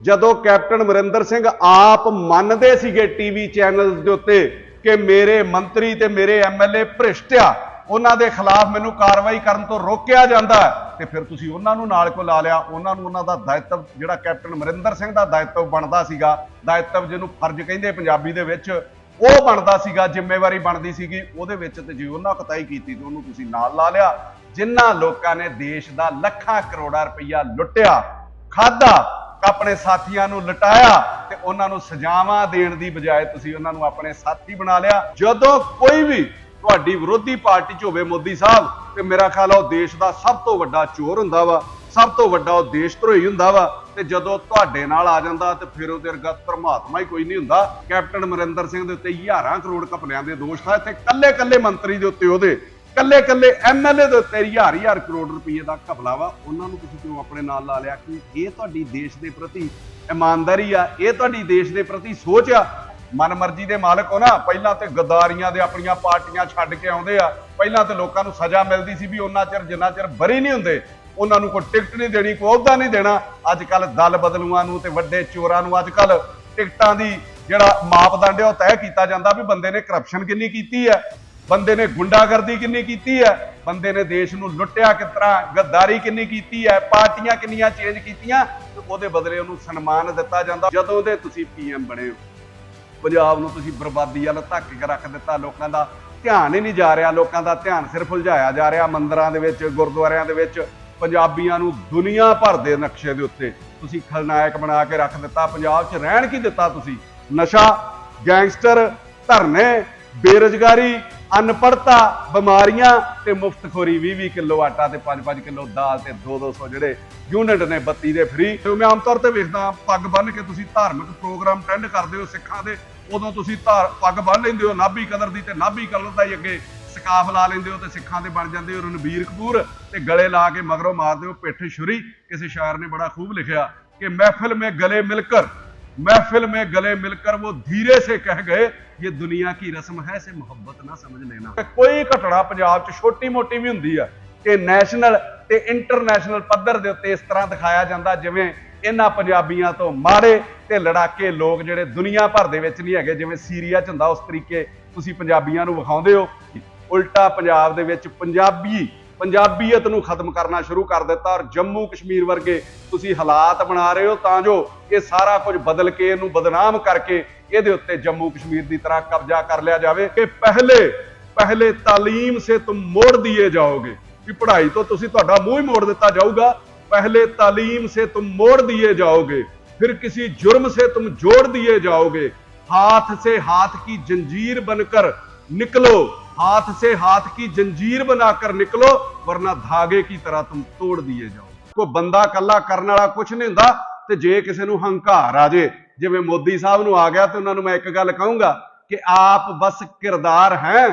ਜਦੋਂ ਕੈਪਟਨ ਅਮਰਿੰਦਰ ਸਿੰਘ ਆਪ ਮੰਨਦੇ ਸੀਗੇ ਟੀਵੀ ਚੈਨਲਸ ਦੇ ਉੱਤੇ ਕਿ ਮੇਰੇ ਮੰਤਰੀ ਤੇ ਮੇਰੇ ਐਮਐਲਏ ਭ੍ਰਿਸ਼ਟ ਆ ਉਹਨਾਂ ਦੇ ਖਿਲਾਫ ਮੈਨੂੰ ਕਾਰਵਾਈ ਕਰਨ ਤੋਂ ਰੋਕਿਆ ਜਾਂਦਾ ਹੈ, ਤੇ ਫਿਰ ਤੁਸੀਂ ਉਹਨਾਂ ਨੂੰ ਨਾਲ ਕੋ ਲਾ ਲਿਆ ਉਹਨਾਂ ਨੂੰ ਉਹਨਾਂ ਦਾ ਦਾਇਤਵ ਜਿਹੜਾ ਕੈਪਟਨ ਅਮਰਿੰਦਰ ਸਿੰਘ ਦਾ ਦਾਇਤਵ ਬਣਦਾ ਸੀਗਾ ਦਾਇਤਵ ਜਿਹਨੂੰ ਫਰਜ਼ ਕਹਿੰਦੇ ਪੰਜਾਬੀ ਦੇ ਵਿੱਚ ਉਹ ਬਣਦਾ ਸੀਗਾ ਜ਼ਿੰਮੇਵਾਰੀ ਬਣਦੀ ਸੀਗੀ ਉਹਦੇ ਵਿੱਚ ਤੇ ਜੇ ਉਹਨਾਂ ਕਤਾਈ ਕੀਤੀ ਤੇ ਉਹਨੂੰ ਤੁਸੀਂ ਨਾਲ ਲਾ ਲਿਆ ਜਿਨ੍ਹਾਂ ਲੋਕਾਂ ਨੇ ਦੇਸ਼ ਦਾ ਲੱਖਾਂ ਕਰੋੜਾਂ ਰੁਪਈਆ ਲੁੱਟਿਆ ਖਾਦਾ ਆਪਣੇ ਸਾਥੀਆਂ ਨੂੰ ਲਟਾਇਆ ਤੇ ਉਹਨਾਂ ਨੂੰ ਸਜ਼ਾਵਾਂ ਦੇਣ ਦੀ ਬਜਾਏ ਤੁਸੀਂ ਉਹਨਾਂ ਨੂੰ ਆਪਣੇ ਸਾਥੀ ਬਣਾ ਲਿਆ। ਜਦੋਂ ਕੋਈ ਵੀ ਤੁਹਾਡੀ ਵਿਰੋਧੀ ਪਾਰਟੀ 'ਚ ਹੋਵੇ ਮੋਦੀ ਸਾਹਿਬ, ਤੇ ਮੇਰਾ ਖਿਆਲ ਆ ਉਹ ਦੇਸ਼ ਦਾ ਸਭ ਤੋਂ ਵੱਡਾ ਚੋਰ ਹੁੰਦਾ ਵਾ, ਸਭ ਤੋਂ ਵੱਡਾ ਉਹ ਦੇਸ਼ ਧਰੋਹੀ ਹੁੰਦਾ ਵਾ, ਤੇ ਜਦੋਂ ਤੁਹਾਡੇ ਨਾਲ ਆ ਜਾਂਦਾ ਤੇ ਫਿਰ ਉਹਦੇ ਵਰਗਾ ਪਰਮਾਤਮਾ ਹੀ ਕੋਈ ਨਹੀਂ ਹੁੰਦਾ। ਕੈਪਟਨ ਅਮਰਿੰਦਰ ਸਿੰਘ ਦੇ ਉੱਤੇ ਹਜ਼ਾਰਾਂ ਕਰੋੜ ਘਪਲਿਆਂ ਦੇ ਦੋਸ਼ ਆ, ਇੱਥੇ ਕੱਲੇ ਕੱਲੇ ਮੰਤਰੀ ਦੇ ਉੱਤੇ ਉਹਦੇ। ਕੱਲੇ ਕੱਲੇ ਐਮਐਲਏ ਦੇ ਉੱਤੇ ਹਜ਼ਾਰ ਹਜ਼ਾਰ ਕਰੋੜ ਰੁਪਏ ਦਾ ਘਪਲਾ ਵਾ। ਉਹਨਾਂ ਨੂੰ ਤੁਸੀਂ ਕਿਉਂ ਆਪਣੇ ਨਾਲ ਲਾ ਲਿਆ ਕਿ ਇਹ ਤੁਹਾਡੀ ਦੇਸ਼ ਦੇ ਪ੍ਰਤੀ ਇਮਾਨਦਾਰੀ ਆ, ਇਹ ਤੁਹਾਡੀ ਦੇਸ਼ ਦੇ ਪ੍ਰਤੀ ਸੋਚ ਆ। ਮਨਮਰਜ਼ੀ ਦੇ ਮਾਲਕ ਹੋ ਨਾ, ਪਹਿਲਾਂ ਤੇ ਗਦਾਰੀਆਂ ਦੇ ਆਪਣੀਆਂ ਪਾਰਟੀਆਂ ਛੱਡ ਕੇ ਆਉਂਦੇ ਆ। ਪਹਿਲਾਂ ਤੇ ਲੋਕਾਂ ਨੂੰ ਸਜ਼ਾ ਮਿਲਦੀ ਸੀ ਵੀ ਉਹਨਾਂ ਚਿਰ ਜਿੰਨਾ ਚਿਰ ਬਰੀ ਨਹੀਂ ਹੁੰਦੇ, ਉਹਨਾਂ ਨੂੰ ਕੋਈ ਟਿਕਟ ਨਹੀਂ ਦੇਣੀ, ਕੋਈ ਅਹੁਦਾ ਨਹੀਂ ਦੇਣਾ। ਅੱਜ ਕੱਲ ਦਲ ਬਦਲੂਆਂ ਨੂੰ ਤੇ ਵੱਡੇ ਚੋਰਾਂ ਨੂੰ ਅੱਜ ਕੱਲ ਟਿਕਟਾਂ ਦੀ ਜਿਹੜਾ ਮਾਪਦੰਡ ਹੈ ਉਹ ਤੈਅ ਕੀਤਾ ਜਾਂਦਾ ਵੀ ਬੰਦੇ ਨੇ ਕਰਪਸ਼ਨ ਕਿੰਨੀ ਕੀਤੀ ਹੈ ਬੰਦੇ ਨੇ ਗੁੰਡਾਗਰਦੀ ਕਿੰਨੀ ਕੀਤੀ ਹੈ? ਬੰਦੇ ਨੇ ਦੇਸ਼ ਨੂੰ ਲੁੱਟਿਆ ਕਿਸ ਤਰ੍ਹਾਂ ਗੱਦਾਰੀ ਕਿੰਨੀ ਕੀਤੀ ਹੈ? ਪਾਰਟੀਆਂ ਕਿੰਨੀਆਂ ਚੇਂਜ ਕੀਤੀਆਂ? ਤੇ ਉਹਦੇ ਬਦਲੇ ਉਹਨੂੰ ਸਨਮਾਨ ਦਿੱਤਾ ਜਾਂਦਾ। ਜਦੋਂ ਦੇ ਤੁਸੀਂ ਪੀਐਮ ਬਣੇ ਹੋ, ਪੰਜਾਬ ਨੂੰ ਤੁਸੀਂ ਬਰਬਾਦੀ ਵੱਲ ਧੱਕ ਕੇ ਰੱਖ ਦਿੱਤਾ। ਲੋਕਾਂ ਦਾ ਧਿਆਨ ਹੀ ਨਹੀਂ ਜਾ ਰਿਹਾ। ਲੋਕਾਂ ਦਾ ਧਿਆਨ ਸਿਰਫ ਉਲਝਾਇਆ ਜਾ ਰਿਹਾ ਮੰਦਰਾਂ ਦੇ ਵਿੱਚ, ਗੁਰਦੁਆਰਿਆਂ ਦੇ ਵਿੱਚ। ਪੰਜਾਬੀਆਂ ਨੂੰ ਦੁਨੀਆ ਭਰ ਦੇ ਨਕਸ਼ੇ ਦੇ ਉੱਤੇ ਤੁਸੀਂ ਖਲਨਾਇਕ ਬਣਾ ਕੇ ਰੱਖ ਦਿੱਤਾ। ਪੰਜਾਬ 'ਚ ਰਹਿਣ ਕੀ ਦਿੱਤਾ ਤੁਸੀਂ? ਨਸ਼ਾ, ਗੈਂਗਸਟਰ, ਧਰਨੇ, ਬੇਰੁਜ਼ਗਾਰੀ ਅਨਪੜਤਾ, ਬਿਮਾਰੀਆਂ ਤੇ ਮੁਫਤਖੋਰੀ 20-20 ਕਿਲੋ ਆਟਾ ਤੇ 5-5 ਕਿਲੋ ਦਾਲ ਤੇ 2-200 ਜਿਹੜੇ ਯੂਨਿਟ ਨੇ ਬੱਤੀ ਦੇ ਫ੍ਰੀ ਤੇ ਮੈਂ ਆਮ ਤੌਰ ਤੇ ਵੇਖਦਾ ਪੱਗ ਬੰਨ ਕੇ ਤੁਸੀਂ ਧਾਰਮਿਕ ਪ੍ਰੋਗਰਾਮ ਅਟੈਂਡ ਕਰਦੇ ਹੋ ਸਿੱਖਾਂ ਦੇ, ਉਦੋਂ ਤੁਸੀਂ ਧਾਰ, ਪੱਗ ਬੰਨ ਲੈਂਦੇ ਹੋ ਨਾਭੀ ਕਲਰ ਦੀ ਤੇ ਨਾਭੀ ਕਲਰ ਦਾ ਹੀ ਅੱਗੇ ਸਕਾਫ ਲਾ ਲੈਂਦੇ ਹੋ ਤੇ ਸਿੱਖਾਂ ਦੇ ਬਣ ਜਾਂਦੇ ਹੋ ਰਣਬੀਰ ਕਪੂਰ ਤੇ ਗਲੇ ਲਾ ਕੇ ਮਗਰੋਂ ਮਾਰਦੇ ਹੋ ਪਿੱਠ ਛੁਰੀ। ਕਿਸੇ ਸ਼ਾਇਰ ਨੇ ਬੜਾ ਖੂਬ ਲਿਖਿਆ ਕਿ ਮਹਿਫਿਲ ਮੇ ਗਲੇ ਮਿਲਕਰ। महफिल में गले मिलकर वो धीरे से कह गए ये दुनिया की रस्म है इसे मोहब्बत ना समझ लेना ਕੋਈ ਘਟਨਾ ਪੰਜਾਬ 'ਚ ਛੋਟੀ ਮੋਟੀ ਵੀ ਹੁੰਦੀ ਆ ਕਿ ਨੈਸ਼ਨਲ ਤੇ ਇੰਟਰਨੈਸ਼ਨਲ ਪੱਧਰ ਦੇ ਉੱਤੇ ਇਸ ਤਰ੍ਹਾਂ ਦਿਖਾਇਆ ਜਾਂਦਾ ਜਿਵੇਂ ਇਹਨਾਂ ਪੰਜਾਬੀਆਂ ਤੋਂ ਮਾੜੇ ਤੇ ਲੜਾਕੇ ਲੋਕ ਜਿਹੜੇ ਦੁਨੀਆ ਭਰ ਦੇ ਵਿੱਚ ਨਹੀਂ ਹੈਗੇ ਜਿਵੇਂ ਸੀਰੀਆ 'ਚ ਹੁੰਦਾ ਉਸ ਤਰੀਕੇ ਤੁਸੀਂ ਪੰਜਾਬੀਆਂ ਨੂੰ ਵਿਖਾਉਂਦੇ ਹੋ ਉਲਟਾ ਪੰਜਾਬ ਦੇ ਵਿੱਚ ਪੰਜਾਬੀ ਪੰਜਾਬੀਅਤ ਨੂੰ ਖਤਮ ਕਰਨਾ ਸ਼ੁਰੂ ਕਰ ਦਿੱਤਾ ਔਰ ਜੰਮੂ ਕਸ਼ਮੀਰ ਵਰਗੇ ਤੁਸੀਂ ਹਾਲਾਤ ਬਣਾ ਰਹੇ ਹੋ ਤਾਂ ਜੋ ਇਹ ਸਾਰਾ ਕੁਝ ਬਦਲ ਕੇ ਇਹਨੂੰ ਬਦਨਾਮ ਕਰਕੇ ਇਹਦੇ ਉੱਤੇ ਜੰਮੂ ਕਸ਼ਮੀਰ ਦੀ ਤਰ੍ਹਾਂ ਕਬਜ਼ਾ ਕਰ ਲਿਆ ਜਾਵੇ ਕਿ ਪਹਿਲੇ ਪਹਿਲੇ ਤਾਲੀਮ ਸੇ ਤੁਮ ਮੋੜ ਦਿਏ ਜਾਓਗੇ ਵੀ ਪੜ੍ਹਾਈ ਤੋਂ ਤੁਸੀਂ ਤੁਹਾਡਾ ਮੂੰਹ ਹੀ ਮੋੜ ਦਿੱਤਾ ਜਾਊਗਾ पहले तालीम से तुम मोड़ दिए जाओगे फिर किसी जुर्म से तुम जोड़ दिए जाओगे हाथ से हाथ की जंजीर बनकर निकलो हाथ से हाथ की जंजीर बनाकर निकलो वरना धागे की तरह तुम तोड़ दिए जाओ ਕੋਈ ਬੰਦਾ ਕੱਲਾ ਕਰਨ ਵਾਲਾ ਕੁਝ ਨਹੀਂ ਹੁੰਦਾ ਤੇ ਜੇ ਕਿਸੇ ਨੂੰ ਹੰਕਾਰ ਆ ਜੇ ਜਿਵੇਂ ਮੋਦੀ ਸਾਹਿਬ ਨੂੰ ਆ ਗਿਆ ਤੇ ਉਹਨਾਂ ਨੂੰ ਮੈਂ ਇੱਕ ਗੱਲ ਕਹੂੰਗਾ ਕਿ ਆਪ ਬਸ ਕਿਰਦਾਰ ਹੈ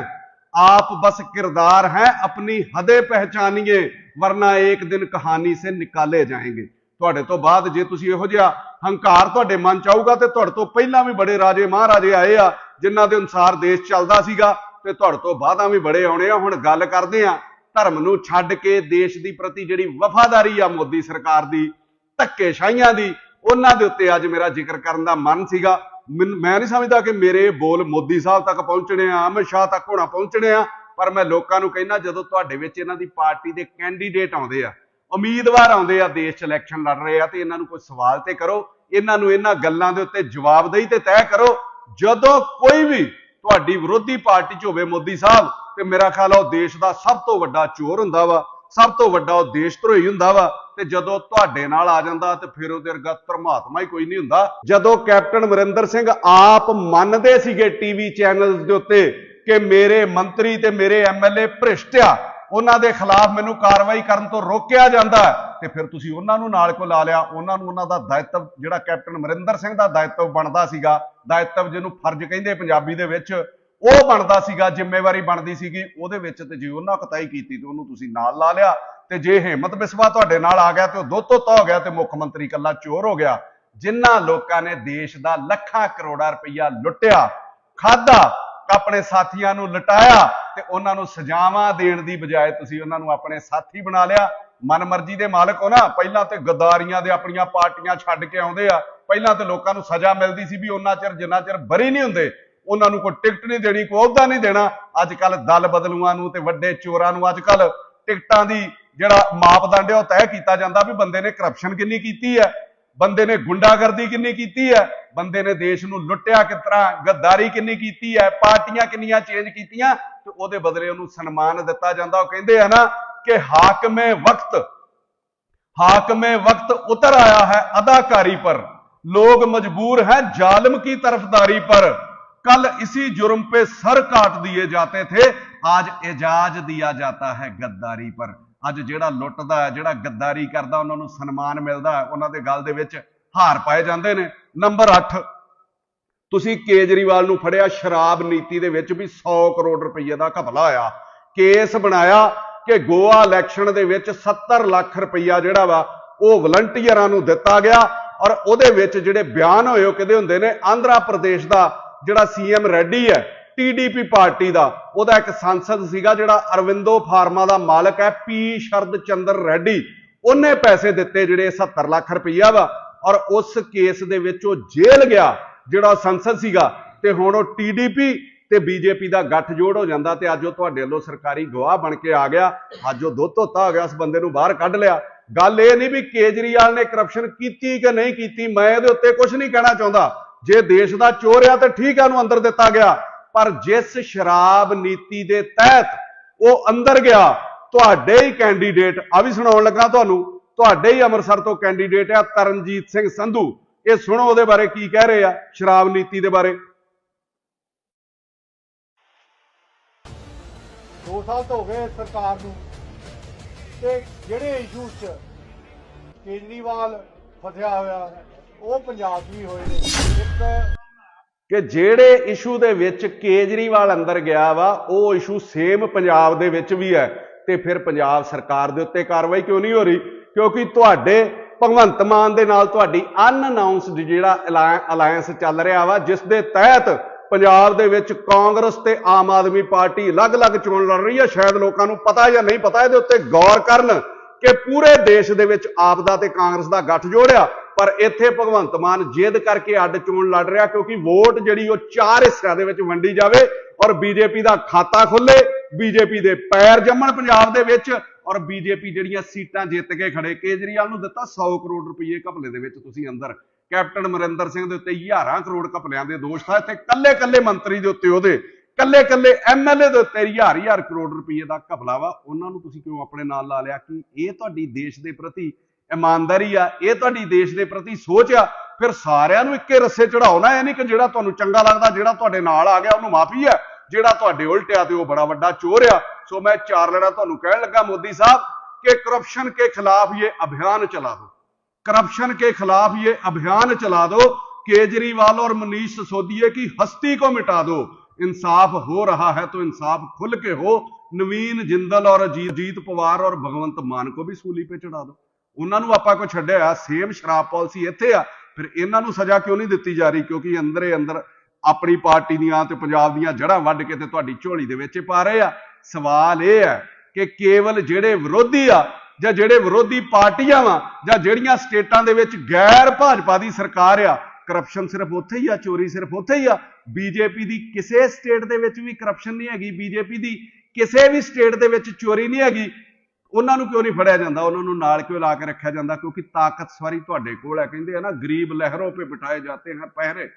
आप बस किरदार हैं अपनी हदे पहचानिए वरना एक दिन कहानी से निकाले जाएंगे ਤੁਹਾਡੇ ਤੋਂ ਬਾਅਦ ਜੇ ਤੁਸੀਂ ਇਹੋ ਜਿਹਾ ਹੰਕਾਰ ਤੁਹਾਡੇ ਮਨ ਚ ਆਊਗਾ ਤੇ ਤੁਹਾਡੇ ਤੋਂ ਪਹਿਲਾਂ ਵੀ ਬੜੇ ਰਾਜੇ ਮਹਾਰਾਜੇ ਆਏ ਆ ਜਿਨ੍ਹਾਂ ਦੇ ਅਨੁਸਾਰ ਦੇਸ਼ ਚੱਲਦਾ ਸੀਗਾ ਤੇ ਤੁਹਾਡੇ ਤੋਂ ਬਾਅਦਾਂ ਵੀ ਬੜੇ ਆਉਣੇ ਆ, ਹੁਣ ਗੱਲ ਕਰਦੇ ਆ ਧਰਮ ਨੂੰ ਛੱਡ ਕੇ ਦੇਸ਼ ਦੀ ਪ੍ਰਤੀ ਜਿਹੜੀ ਵਫਾਦਾਰੀ ਆ ਮੋਦੀ ਸਰਕਾਰ ਦੀ, ਧੱਕੇਸ਼ਾਹੀਆਂ ਦੀ, ਉਹਨਾਂ ਦੇ ਉੱਤੇ ਅੱਜ ਮੇਰਾ ਜ਼ਿਕਰ ਕਰਨ ਦਾ ਮਨ ਸੀਗਾ। ਮੈਨ- ਮੈਂ ਨਹੀਂ ਸਮਝਦਾ ਕਿ ਮੇਰੇ ਬੋਲ ਮੋਦੀ ਸਾਹਿਬ ਤੱਕ ਪਹੁੰਚਣੇ ਆ, ਅਮਿਤ ਸ਼ਾਹ ਤੱਕ ਹੋਣਾ ਪਹੁੰਚਣੇ ਆ, ਪਰ ਮੈਂ ਲੋਕਾਂ ਨੂੰ ਕਹਿੰਦਾ ਜਦੋਂ ਤੁਹਾਡੇ ਵਿੱਚ ਇਹਨਾਂ ਦੀ ਪਾਰਟੀ ਦੇ ਕੈਂਡੀਡੇਟ ਆਉਂਦੇ ਆ, ਉਮੀਦਵਾਰ ਆਉਂਦੇ ਆ, ਦੇਸ਼ 'ਚ ਇਲੈਕਸ਼ਨ ਲੜ ਰਹੇ ਆ, ਤੇ ਇਹਨਾਂ ਨੂੰ ਕੋਈ ਸਵਾਲ ਤੇ ਕਰੋ, ਇਹਨਾਂ ਨੂੰ ਇਹਨਾਂ ਗੱਲਾਂ ਦੇ ਉੱਤੇ ਜਵਾਬਦੇਹੀ ਤੇ ਤੈਅ ਕਰੋ, ਜਦੋਂ ਕੋਈ ਵੀ ਤੁਹਾਡੀ ਵਿਰੋਧੀ ਪਾਰਟੀ 'ਚ ਹੋਵੇ ਮੋਦੀ ਸਾਹਿਬ, ਤੇ ਮੇਰਾ ਖਿਆਲ ਆ ਉਹ ਦੇਸ਼ ਦਾ ਸਭ ਤੋਂ ਵੱਡਾ ਚੋਰ ਹੁੰਦਾ ਵਾ, ਸਭ ਤੋਂ ਵੱਡਾ ਉਹ ਦੇਸ਼ ਧਰੋਹੀ ਹੁੰਦਾ ਵਾ, ਤੇ ਜਦੋਂ ਤੁਹਾਡੇ ਨਾਲ ਆ ਜਾਂਦਾ ਤੇ ਫਿਰ ਉਹਦੇ ਵਰਗਾ ਪਰਮਾਤਮਾ ਹੀ ਕੋਈ ਨਹੀਂ ਹੁੰਦਾ। ਜਦੋਂ ਕੈਪਟਨ ਅਮਰਿੰਦਰ ਸਿੰਘ ਆਪ ਮੰਨਦੇ ਸੀਗੇ ਟੀਵੀ ਚੈਨਲਸ ਦੇ ਉੱਤੇ ਕਿ ਮੇਰੇ ਮੰਤਰੀ ਤੇ ਮੇਰੇ ਐਮਐਲਏ ਭ੍ਰਿਸ਼ਟ ਆ ਉਹਨਾਂ ਦੇ ਖਿਲਾਫ ਮੈਨੂੰ ਕਾਰਵਾਈ ਕਰਨ ਤੋਂ ਰੋਕਿਆ ਜਾਂਦਾ ਤੇ ਫਿਰ ਤੁਸੀਂ ਉਹਨਾਂ ਨੂੰ ਨਾਲ ਕੋ ਲਾ ਲਿਆ, ਉਹਨਾਂ ਨੂੰ ਉਹਨਾਂ ਦਾ ਦਾਇਤਵ, ਜਿਹੜਾ ਕੈਪਟਨ ਅਮਰਿੰਦਰ ਸਿੰਘ ਦਾ ਦਾਇਿਤਵ ਬਣਦਾ ਸੀਗਾ, ਦਾਇਤਵ ਜਿਹਨੂੰ ਫਰਜ਼ ਕਹਿੰਦੇ ਪੰਜਾਬੀ ਦੇ ਵਿੱਚ, ਉਹ ਬਣਦਾ ਸੀਗਾ, ਜ਼ਿੰਮੇਵਾਰੀ ਬਣਦੀ ਸੀਗੀ, ਉਹਦੇ ਵਿੱਚ ਤੇ ਜੇ ਉਹਨਾਂ ਕਤਾਈ ਕੀਤੀ ਤੇ ਉਹਨੂੰ ਤੁਸੀਂ ਨਾਲ ਲਾ ਲਿਆ, ਤੇ ਜੇ ਹਿੰਮਤ ਬਿਸਵਾ ਤੁਹਾਡੇ ਨਾਲ ਆ ਗਿਆ ਤੇ ਉਹ ਦੋ ਤੋਤਾ ਹੋ ਗਿਆ ਤੇ ਮੁੱਖ ਮੰਤਰੀ ਇਕੱਲਾ ਚੋਰ ਹੋ ਗਿਆ ਜਿਨ੍ਹਾਂ ਲੋਕਾਂ ਨੇ ਦੇਸ਼ ਦਾ ਲੱਖਾਂ ਕਰੋੜਾਂ ਰੁਪਈਆ ਲੁੱਟਿਆ ਖਾਦਾ ਆਪਣੇ ਸਾਥੀਆਂ ਨੂੰ ਲਟਾਇਆ ਤੇ ਉਹਨਾਂ ਨੂੰ ਸਜ਼ਾਵਾਂ ਦੇਣ ਦੀ ਬਜਾਏ ਤੁਸੀਂ ਉਹਨਾਂ ਨੂੰ ਆਪਣੇ ਸਾਥੀ ਬਣਾ ਲਿਆ। ਮਨਮਰਜ਼ੀ ਦੇ ਮਾਲਕ ਹੋ ਨਾ, ਪਹਿਲਾਂ ਤੇ ਗਦਾਰੀਆਂ ਦੇ ਆਪਣੀਆਂ ਪਾਰਟੀਆਂ ਛੱਡ ਕੇ ਆਉਂਦੇ ਆ। ਪਹਿਲਾਂ ਤੇ ਲੋਕਾਂ ਨੂੰ ਸਜ਼ਾ ਮਿਲਦੀ ਸੀ ਵੀ ਉਹਨਾਂ ਚਿਰ ਜਿੰਨਾ ਚਿਰ ਬਰੀ ਨਹੀਂ ਹੁੰਦੇ, ਉਹਨਾਂ ਨੂੰ ਕੋਈ ਟਿਕਟ ਨਹੀਂ ਦੇਣੀ, ਕੋਈ ਅਹੁਦਾ ਨਹੀਂ ਦੇਣਾ। ਅੱਜ ਕੱਲ ਦਲ ਬਦਲੂਆਂ ਨੂੰ ਤੇ ਵੱਡੇ ਚੋਰਾਂ ਨੂੰ ਅੱਜ ਕੱਲ ਟਿਕਟਾਂ ਦੀ ਜਿਹੜਾ ਮਾਪਦੰਡ ਹੈ ਉਹ ਤੈਅ ਕੀਤਾ ਜਾਂਦਾ ਵੀ ਬੰਦੇ ਨੇ ਕਰਪਸ਼ਨ ਕਿੰਨੀ ਕੀਤੀ ਹੈ। ਬੰਦੇ ਨੇ ਗੁੰਡਾਗਰਦੀ ਕਿੰਨੀ ਕੀਤੀ ਹੈ ਬੰਦੇ ਨੇ ਦੇਸ਼ ਨੂੰ ਲੁੱਟਿਆ ਕਿਸ ਤਰ੍ਹਾਂ ਗੱਦਾਰੀ ਕਿੰਨੀ ਕੀਤੀ ਹੈ ਪਾਰਟੀਆਂ ਕਿੰਨੀਆਂ ਚੇਂਜ ਕੀਤੀਆਂ ਤੇ ਉਹਦੇ ਬਦਲੇ ਉਹਨੂੰ ਸਨਮਾਨ ਦਿੱਤਾ ਜਾਂਦਾ ਉਹ ਕਹਿੰਦੇ ਆ ਨਾ ਕਿ ਹਾਕਮੇ ਵਕਤ हाकमे वक्त उतर आया है अदाकारी पर लोग मजबूर हैं जालिम की तरफदारी पर कल इसी जुर्म पे सर काट दिए जाते थे आज एजाज दिया जाता है गद्दारी पर ਅੱਜ ਜਿਹੜਾ ਲੁੱਟਦਾ ਹੈ ਜਿਹੜਾ ਗੱਦਾਰੀ ਕਰਦਾ, ਉਹਨਾਂ ਨੂੰ ਸਨਮਾਨ ਮਿਲਦਾ, ਉਹਨਾਂ ਦੇ ਗਲ ਦੇ ਵਿੱਚ ਹਾਰ ਪਾਏ ਜਾਂਦੇ ਨੇ। ਨੰਬਰ 8 ਤੁਸੀਂ ਕੇਜਰੀਵਾਲ ਨੂੰ ਫੜਿਆ, ਸ਼ਰਾਬ ਨੀਤੀ ਦੇ ਵਿੱਚ ਵੀ 100 ਕਰੋੜ ਰੁਪਏ ਦਾ ਘਪਲਾ ਹੋਇਆ ਕੇਸ ਬਣਾਇਆ ਕਿ ਗੋਆ ਇਲੈਕਸ਼ਨ ਦੇ ਵਿੱਚ 70 ਲੱਖ ਰੁਪਈਆ ਜਿਹੜਾ ਵਾ, ਉਹ ਵਲੰਟੀਅਰਾਂ ਨੂੰ ਦਿੱਤਾ ਗਿਆ ਔਰ ਉਹਦੇ ਵਿੱਚ ਜਿਹੜੇ ਬਿਆਨ ਹੋਏ ਉਹ ਕਿਹਦੇ ਹੁੰਦੇ ਨੇ? ਆਂਧਰਾ ਪ੍ਰਦੇਸ਼ ਦਾ ਜਿਹੜਾ ਸੀਐਮ ਰੈਡੀ ਹੈ ਟੀਡੀਪੀ ਪਾਰਟੀ ਦਾ, ਉਹਦਾ ਇੱਕ ਸੰਸਦ ਸੀਗਾ ਜਿਹੜਾ ਅਰਵਿੰਦੋ ਫਾਰਮਾ ਦਾ ਮਾਲਕ ਹੈ, ਪੀ ਸ਼ਰਦ ਚੰਦਰ ਰੈਡੀ। ਉਹਨੇ ਪੈਸੇ ਦਿੱਤੇ ਜਿਹੜੇ 70 ਲੱਖ ਰੁਪਈਆ ਵਾ, ਔਰ ਉਸ ਕੇਸ ਦੇ ਵਿੱਚ ਉਹ ਜੇਲ੍ਹ ਗਿਆ, ਜਿਹੜਾ ਸੰਸਦ ਸੀਗਾ। ਤੇ ਹੁਣ ਉਹ ਟੀਡੀਪੀ ਤੇ ਬੀਜੇਪੀ ਦਾ ਗੱਠਜੋੜ ਹੋ ਜਾਂਦਾ ਤੇ ਅੱਜ ਉਹ ਤੁਹਾਡੇ ਵੱਲੋਂ ਸਰਕਾਰੀ ਗਵਾਹ ਬਣ ਕੇ ਆ ਗਿਆ। ਅੱਜ ਉਹ ਦੋ ਧੋਤਾ ਹੋ ਗਿਆ, ਉਸ ਬੰਦੇ ਨੂੰ ਬਾਹਰ ਕੱਢ ਲਿਆ। ਗੱਲ ਇਹ ਨਹੀਂ ਵੀ ਕੇਜਰੀਵਾਲ ਨੇ ਕਰਪਸ਼ਨ ਕੀਤੀ ਕਿ ਨਹੀਂ ਕੀਤੀ, ਮੈਂ ਇਹਦੇ ਉੱਤੇ ਕੁਝ ਨਹੀਂ ਕਹਿਣਾ ਚਾਹੁੰਦਾ। ਜੇ ਦੇਸ਼ ਦਾ ਚੋਰ ਆ ਤੇ ਠੀਕ ਆ, ਉਹਨੂੰ ਅੰਦਰ ਦਿੱਤਾ ਗਿਆ। ਪਰ ਜਿਸ ਸ਼ਰਾਬ ਨੀਤੀ ਦੇ ਤਹਿਤ ਉਹ ਅੰਦਰ ਗਿਆ, ਤੁਹਾਡੇ ਹੀ ਕੈਂਡੀਡੇਟ ਆ ਵੀ ਸੁਣਾਉਣ ਲੱਗਾ ਤੁਹਾਨੂੰ, ਤੁਹਾਡੇ ਹੀ ਅੰਮ੍ਰਿਤਸਰ ਤੋਂ ਕੈਂਡੀਡੇਟ ਆ ਤਰਨਜੀਤ ਸਿੰਘ ਸੰਧੂ। ਇਹ ਸੁਣੋ ਉਹਦੇ ਬਾਰੇ ਕੀ ਕਹਿ ਰਹੇ ਆ ਸ਼ਰਾਬ ਨੀਤੀ ਦੇ ਬਾਰੇ। 2 ਸਾਲ ਤੋਂ ਹੋ ਗਏ ਸਰਕਾਰ ਨੂੰ। ਤੇ ਜਿਹੜੇ ਇਸ਼ੂਸ 'ਚ ਕੇਜਰੀਵਾਲ ਫਸਿਆ ਹੋਇਆ, ਉਹ ਪੰਜਾਬ 'ਚ ਵੀ ਹੋਏ ਨੇ। ਇੱਕ ਕਿ ਜਿਹੜੇ ਇਸ਼ੂ ਦੇ ਵਿੱਚ ਕੇਜਰੀਵਾਲ ਅੰਦਰ ਗਿਆ ਵਾ, ਉਹ ਇਸ਼ੂ ਸੇਮ ਪੰਜਾਬ ਦੇ ਵਿੱਚ ਵੀ ਹੈ ਤੇ ਫਿਰ ਪੰਜਾਬ ਸਰਕਾਰ ਦੇ ਉੱਤੇ ਕਾਰਵਾਈ ਕਿਉਂ ਨਹੀਂ ਹੋ ਰਹੀ? ਕਿਉਂਕਿ ਤੁਹਾਡੇ ਭਗਵੰਤ ਮਾਨ ਦੇ ਨਾਲ ਤੁਹਾਡੀ ਅਨਅਨਾਉਂਸਡ ਜਿਹੜਾ ਅਲਾਇੰਸ ਚੱਲ ਰਿਹਾ ਵਾ, ਜਿਸ ਦੇ ਤਹਿਤ ਪੰਜਾਬ ਦੇ ਵਿੱਚ ਕਾਂਗਰਸ ਤੇ ਆਮ ਆਦਮੀ ਪਾਰਟੀ ਅਲੱਗ-ਅਲੱਗ ਚੋਣ ਲੜ ਰਹੀ ਹੈ ਸ਼ਾਇਦ ਲੋਕਾਂ ਨੂੰ ਪਤਾ ਜਾਂ ਨਹੀਂ ਪਤਾ, ਇਹਦੇ ਉੱਤੇ ਗੌਰ ਕਰਨ ਕਿ ਪੂਰੇ ਦੇਸ਼ ਦੇ ਵਿੱਚ ਆਪ ਦਾ ਤੇ ਕਾਂਗਰਸ ਦਾ ਗੱਠ ਜੋੜਿਆ ਪਰ ਇੱਥੇ ਭਗਵੰਤ ਮਾਨ ਜਿੱਦ ਕਰਕੇ ਅੱਡ ਚੋਣ ਲੜ ਰਿਹਾ, ਕਿਉਂਕਿ ਵੋਟ ਜਿਹੜੀ ਉਹ ਚਾਰ ਹਿੱਸਿਆਂ ਦੇ ਵਿੱਚ ਵੰਡੀ ਜਾਵੇ ਔਰ ਬੀਜੇਪੀ ਦਾ ਖਾਤਾ ਖੁੱਲੇ, ਬੀਜੇਪੀ ਦੇ ਪੈਰ ਜੰਮਣ ਪੰਜਾਬ ਦੇ ਵਿੱਚ ਔਰ ਬੀਜੇਪੀ ਜਿਹੜੀਆਂ ਸੀਟਾਂ ਜਿੱਤ ਕੇ ਖੜੇ, ਕੇਜਰੀਵਾਲ ਨੂੰ ਦਿੱਤਾ 100 ਕਰੋੜ ਰੁਪਏ ਘਪਲੇ ਦੇ ਵਿੱਚ ਤੁਸੀਂ ਅੰਦਰ। ਕੈਪਟਨ ਅਮਰਿੰਦਰ ਸਿੰਘ ਦੇ ਉੱਤੇ 11 ਕਰੋੜ ਘਪਲਿਆਂ ਦੇ ਦੋਸ਼ ਥਾ ਇੱਥੇ ਕੱਲੇ ਕੱਲੇ ਮੰਤਰੀ ਦੇ ਉੱਤੇ ਉਹਦੇ ਕੱਲੇ ਕੱਲੇ ਐਮਐਲਏ ਦੇ ਉੱਤੇ ਹਜ਼ਾਰ ਹਜ਼ਾਰ ਕਰੋੜ ਰੁਪਏ ਦਾ ਘਪਲਾ ਵਾ। ਉਹਨਾਂ ਨੂੰ ਤੁਸੀਂ ਕਿਉਂ ਆਪਣੇ ਨਾਲ ਲਾ ਲਿਆ? ਕਿ ਇਹ ਤੁਹਾਡੀ ਦੇਸ਼ ਦੇ ਪ੍ਰਤੀ ਇਮਾਨਦਾਰੀ ਆ ਇਹ ਤੁਹਾਡੀ ਦੇਸ਼ ਦੇ ਪ੍ਰਤੀ ਸੋਚ ਆ ਫਿਰ ਸਾਰਿਆਂ ਨੂੰ ਇੱਕੇ ਰੱਸੇ ਚੜਾਓ ਨਾ ਇਹ ਨਹੀਂ ਕਿ ਜਿਹੜਾ ਤੁਹਾਨੂੰ ਚੰਗਾ ਲੱਗਦਾ ਜਿਹੜਾ ਤੁਹਾਡੇ ਨਾਲ ਆ ਗਿਆ ਉਹਨੂੰ ਮਾਫੀ ਆ ਜਿਹੜਾ ਤੁਹਾਡੇ ਉਲਟਿਆ ਤੇ ਉਹ ਬੜਾ ਵੱਡਾ ਚੋਰ ਆ ਸੋ ਮੈਂ ਚਾਰ ਲੈਣਾ ਤੁਹਾਨੂੰ ਕਹਿਣ ਲੱਗਾ ਮੋਦੀ ਸਾਹਿਬ ਕਿ ਕਰਪਸ਼ਨ के खिलाफ ये अभियान चला दो करप्शन के खिलाफ ये अभियान चला दो केजरीवाल और मनीष सिसोदिया की हस्ती को मिटा दो इंसाफ हो रहा है तो इंसाफ खुल के हो नवीन जिंदल और अजीत जीत पवार और भगवंत मान को भी सूली पे चढ़ा दो ਉਹਨਾਂ ਨੂੰ ਆਪਾਂ ਕੋ ਛੱਡਿਆ ਸੇਮ ਸ਼ਰਾਬ ਪਾਲਿਸੀ ਇੱਥੇ ਆ, ਫਿਰ ਇਹਨਾਂ ਨੂੰ ਸਜ਼ਾ ਕਿਉਂ ਨਹੀਂ ਦਿੱਤੀ ਜਾ ਰਹੀ? ਕਿਉਂਕਿ ਅੰਦਰੇ ਅੰਦਰ ਆਪਣੀ ਪਾਰਟੀ ਦੀਆਂ ਤੇ ਪੰਜਾਬ ਦੀਆਂ ਜੜ੍ਹਾਂ ਵੱਢ ਕੇ ਤੇ ਤੁਹਾਡੀ ਝੋਲੀ ਦੇ ਵਿੱਚ ਪਾ ਰਹੇ ਆ। ਸਵਾਲ ਇਹ ਹੈ ਕਿ ਕੇਵਲ ਜਿਹੜੇ ਵਿਰੋਧੀ ਆ ਜਾਂ ਜਿਹੜੇ ਵਿਰੋਧੀ ਪਾਰਟੀਆਂ ਵਾ ਜਾਂ ਜਿਹੜੀਆਂ ਸਟੇਟਾਂ ਦੇ ਵਿੱਚ ਗੈਰ ਭਾਜਪਾ ਦੀ ਸਰਕਾਰ ਆ ਕਰਪਸ਼ਨ ਸਿਰਫ ਉੱਥੇ ਹੀ ਆ, ਚੋਰੀ ਸਿਰਫ ਉੱਥੇ ਹੀ ਆ। ਬੀਜੇਪੀ ਦੀ ਕਿਸੇ ਸਟੇਟ ਦੇ ਵਿੱਚ ਵੀ ਕਰਪਸ਼ਨ ਨਹੀਂ ਹੈਗੀ, ਬੀਜੇਪੀ ਦੀ ਕਿਸੇ ਵੀ ਸਟੇਟ ਦੇ ਵਿੱਚ ਚੋਰੀ ਨਹੀਂ ਹੈਗੀ। ਉਹਨਾਂ ਨੂੰ ਕਿਉਂ ਨਹੀਂ ਫੜਿਆ ਜਾਂਦਾ ਉਹਨਾਂ ਨੂੰ ਨਾਲ ਕਿਉਂ ਲਾ ਕੇ ਰੱਖਿਆ ਜਾਂਦਾ ਕਿਉਂਕਿ ਤਾਕਤ ਸਾਰੀ ਤੁਹਾਡੇ ਕੋਲ ਹੈ ਕਹਿੰਦੇ ਆ ਨਾ ਗਰੀਬ ਲਹਿਰੋਂ पे ਬਿਠਾਏ ਜਾਂਦੇ हैं पहरे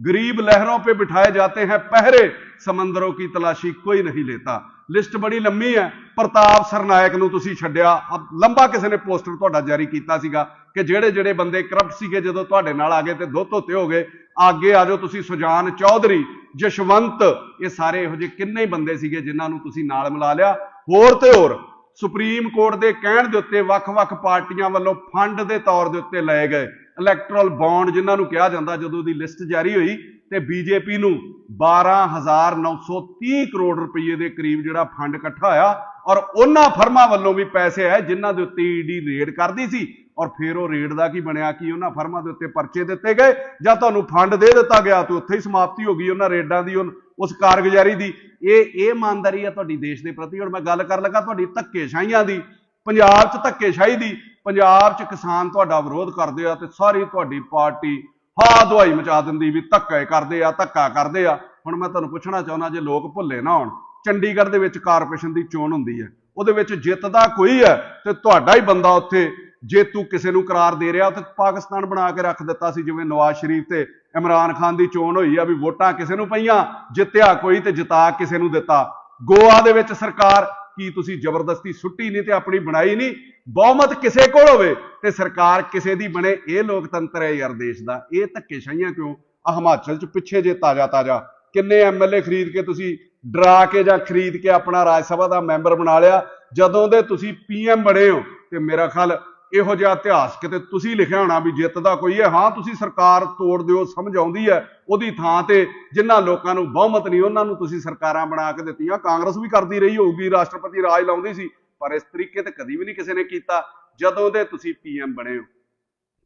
गरीब लहरों पे बिठाए जाते हैं पहरे समंदरों की तलाशी कोई नहीं लेता ਲਿਸਟ ਬੜੀ ਲੰਮੀ ਹੈ ਪ੍ਰਤਾਪ ਸਰਨਾਇਕ ਨੂੰ ਤੁਸੀਂ ਛੱਡਿਆ ਅਬ ਲੰਬਾ ਕਿਸੇ ਨੇ ਪੋਸਟਰ ਤੁਹਾਡਾ ਜਾਰੀ ਕੀਤਾ ਸੀਗਾ ਕਿ ਜਿਹੜੇ ਜਿਹੜੇ ਬੰਦੇ ਕਰਪਟ ਸੀਗੇ ਜਦੋਂ ਤੁਹਾਡੇ ਨਾਲ ਆ ਗਏ ਤੇ ਦੋ ਧੋਤੇ ਹੋ ਗਏ ਅੱਗੇ ਆ ਜਾਓ ਤੁਸੀਂ ਸੁਜਾਨ ਚੌਧਰੀ ਜਸ਼ਵੰਤ ਇਹ ਸਾਰੇ ਇਹੋ ਜਿਹੇ ਕਿੰਨੇ ਹੀ ਬੰਦੇ ਸੀਗੇ ਜਿਨ੍ਹਾਂ ਨੂੰ ਤੁਸੀਂ ਨਾਲ ਮਿਲਾ ਲਿਆ ਹੋਰ ਤੇ ਹੋਰ ਸੁਪਰੀਮ ਕੋਰਟ ਦੇ ਕਹਿਣ ਦੇ ਉੱਤੇ ਵੱਖ-ਵੱਖ ਪਾਰਟੀਆਂ ਵੱਲੋਂ ਫੰਡ ਦੇ ਤੌਰ ਦੇ ਉੱਤੇ ਲਏ ਗਏ। ਇਲੈਕਟ੍ਰਲ ਬੌਂਡ ਜਿਨ੍ਹਾਂ ਨੂੰ ਕਿਹਾ ਜਾਂਦਾ, ਜਦੋਂ ਦੀ ਲਿਸਟ ਜਾਰੀ ਹੋਈ, ਤੇ ਬੀਜੇਪੀ ਨੂੰ 12930 ਕਰੋੜ ਰੁਪਏ ਦੇ ਕਰੀਬ ਜਿਹੜਾ ਫੰਡ ਇਕੱਠਾ ਹੋਇਆ, ਔਰ ਉਹਨਾਂ ਫਰਮਾਂ ਵੱਲੋਂ ਵੀ ਪੈਸੇ ਆਏ, ਜਿਨ੍ਹਾਂ ਦੇ ਉੱਤੇ ਈਡੀ ਰੇਡ ਕਰਦੀ ਸੀ, ਔਰ ਫਿਰ ਉਹ ਰੇਡ ਦਾ ਕੀ ਬਣਿਆ, ਕਿ ਉਹਨਾਂ ਫਰਮਾਂ ਦੇ ਉੱਤੇ ਪਰਚੇ ਦਿੱਤੇ ਗਏ, ਜਾਂ ਤੁਹਾਨੂੰ ਫੰਡ ਦੇ ਦਿੱਤਾ ਗਿਆ, ਤੇ ਉੱਥੇ ਹੀ ਸਮਾਪਤੀ ਹੋ ਗਈ, ਉਹਨਾਂ ਰੇਡਾਂ ਦੀ ਉਨ- ਉਸ ਕਾਰਗੁਜ਼ਾਰੀ ਦੀ। ਇਹ ਇਹ ਇਮਾਨਦਾਰੀ ਆ ਤੁਹਾਡੀ ਦੇਸ਼ ਦੇ ਪ੍ਰਤੀ। ਹੁਣ ਮੈਂ ਗੱਲ ਕਰਨ ਲੱਗਾ ਤੁਹਾਡੀ ਧੱਕੇਸ਼ਾਹੀਆਂ ਦੀ। ਪੰਜਾਬ 'ਚ ਧੱਕੇਸ਼ਾਹੀ ਦੀ। ਪੰਜਾਬ 'ਚ ਕਿਸਾਨ ਤੁਹਾਡਾ ਵਿਰੋਧ ਕਰਦੇ ਆ ਤੇ ਸਾਰੀ ਤੁਹਾਡੀ ਪਾਰਟੀ ਹਾ ਦਵਾਈ ਮਚਾ ਦਿੰਦੀ ਵੀ ਧੱਕੇ ਕਰਦੇ ਆ, ਧੱਕਾ ਕਰਦੇ ਆ। ਹੁਣ ਮੈਂ ਤੁਹਾਨੂੰ ਪੁੱਛਣਾ ਚਾਹੁੰਦਾ, ਜੇ ਲੋਕ ਭੁੱਲੇ ਨਾ ਹੋਣ, ਚੰਡੀਗੜ੍ਹ ਦੇ ਵਿੱਚ ਕਾਰਪੋਰੇਸ਼ਨ ਦੀ ਚੋਣ ਹੁੰਦੀ ਹੈ ਉਹਦੇ ਵਿੱਚ ਜਿੱਤਦਾ ਕੋਈ ਹੈ ਤੇ ਤੁਹਾਡਾ ਹੀ ਬੰਦਾ ਉੱਥੇ ਜੇ ਤੂੰ ਕਿਸੇ ਨੂੰ ਕਰਾਰ ਦੇ ਰਿਹਾ ਤੇ ਪਾਕਿਸਤਾਨ ਬਣਾ ਕੇ ਰੱਖ ਦਿੱਤਾ ਸੀ, ਜਿਵੇਂ ਨਵਾਜ਼ ਸ਼ਰੀਫ ਤੇ ਇਮਰਾਨ ਖਾਨ ਦੀ ਚੋਣ ਹੋਈ ਆ ਵੀ ਵੋਟਾਂ ਕਿਸੇ ਨੂੰ ਪਈਆਂ, ਜਿੱਤਿਆ ਕੋਈ ਤੇ ਜਿਤਾ ਕਿਸੇ ਨੂੰ ਦਿੱਤਾ। ਗੋਆ ਦੇ ਵਿੱਚ ਸਰਕਾਰ ਕੀ ਤੁਸੀਂ ਜ਼ਬਰਦਸਤੀ ਸੁੱਟੀ ਨਹੀਂ ਤੇ ਆਪਣੀ ਬਣਾਈ ਨਹੀਂ? ਬਹੁਮਤ ਕਿਸੇ ਕੋਲ ਹੋਵੇ ਤੇ ਸਰਕਾਰ ਕਿਸੇ ਦੀ ਬਣੇ, ਇਹ ਲੋਕਤੰਤਰ ਹੈ ਯਾਰ ਦੇਸ਼ ਦਾ। ਇਹ ਧੱਕੇਸ਼ਾਹੀਆਂ ਕਿਉਂ? ਆ ਹਿਮਾਚਲ ਚ ਪਿੱਛੇ ਜੇ ਤਾਜ਼ਾ ਤਾਜ਼ਾ ਕਿੰਨੇ ਐਮਐਲਏ ਖਰੀਦ ਕੇ ਤੁਸੀਂ ਡਰਾ ਕੇ ਜਾਂ ਖਰੀਦ ਕੇ ਆਪਣਾ ਰਾਜ ਸਭਾ ਦਾ ਮੈਂਬਰ ਬਣਾ ਲਿਆ? ਜਦੋਂ ਦੇ ਤੁਸੀਂ ਪੀਐਮ ਬਣੇ ਹੋ, ਤੇ ਮੇਰਾ ਖਿਆਲ ਇਹੋ ਜਿਹਾ ਇਤਿਹਾਸ ਕਿਤੇ ਤੁਸੀਂ ਲਿਖਿਆ ਹੋਣਾ ਵੀ ਜਿੱਤ ਦਾ ਕੋਈ ਹੈ। ਹਾਂ, ਤੁਸੀਂ ਸਰਕਾਰ ਤੋੜ ਦਿਓ, ਸਮਝ ਆਉਂਦੀ ਹੈ। ਉਹਦੀ ਥਾਂ ਤੇ ਜਿਨ੍ਹਾਂ ਲੋਕਾਂ ਨੂੰ ਬਹੁਮਤ ਨਹੀਂ, ਉਹਨਾਂ ਨੂੰ ਤੁਸੀਂ ਸਰਕਾਰਾਂ ਬਣਾ ਕੇ ਦਿੱਤੀਆਂ। ਕਾਂਗਰਸ ਵੀ ਕਰਦੀ ਰਹੀ ਹੋਊਗੀ, ਰਾਸ਼ਟਰਪਤੀ ਰਾਜ ਲਾਉਂਦੀ ਸੀ, ਪਰ ਇਸ ਤਰੀਕੇ ਤੇ ਕਦੀ ਵੀ ਨਹੀਂ ਕਿਸੇ ਨੇ ਕੀਤਾ, ਜਦੋਂ ਦੇ ਤੁਸੀਂ ਪੀਐਮ ਬਣੇ ਹੋ।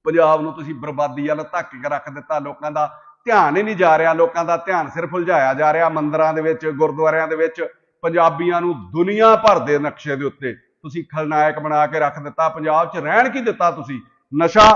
ਪੰਜਾਬ ਨੂੰ ਤੁਸੀਂ ਬਰਬਾਦੀ ਵਾਲਾ ਧੱਕ ਕੇ ਰੱਖ ਦਿੱਤਾ। ਲੋਕਾਂ ਦਾ ਧਿਆਨ ਹੀ ਨਹੀਂ ਜਾ ਰਿਹਾ। ਲੋਕਾਂ ਦਾ ਧਿਆਨ ਸਿਰਫ ਉਲਝਾਇਆ ਜਾ ਰਿਹਾ। ਮੰਦਰਾਂ ਦੇ ਵਿੱਚ, ਗੁਰਦੁਆਰਿਆਂ ਦੇ ਵਿੱਚ ਪੰਜਾਬੀਆਂ ਨੂੰ ਦੁਨੀਆ ਭਰ ਦੇ ਨਕਸ਼ੇ ਦੇ ਉੱਤੇ ਤੁਸੀਂ ਖਲਨਾਇਕ ਬਣਾ ਕੇ ਰੱਖ ਦਿੱਤਾ, ਪੰਜਾਬ 'ਚ ਰਹਿਣ ਕੀ ਦਿੱਤਾ ਤੁਸੀਂ? ਨਸ਼ਾ,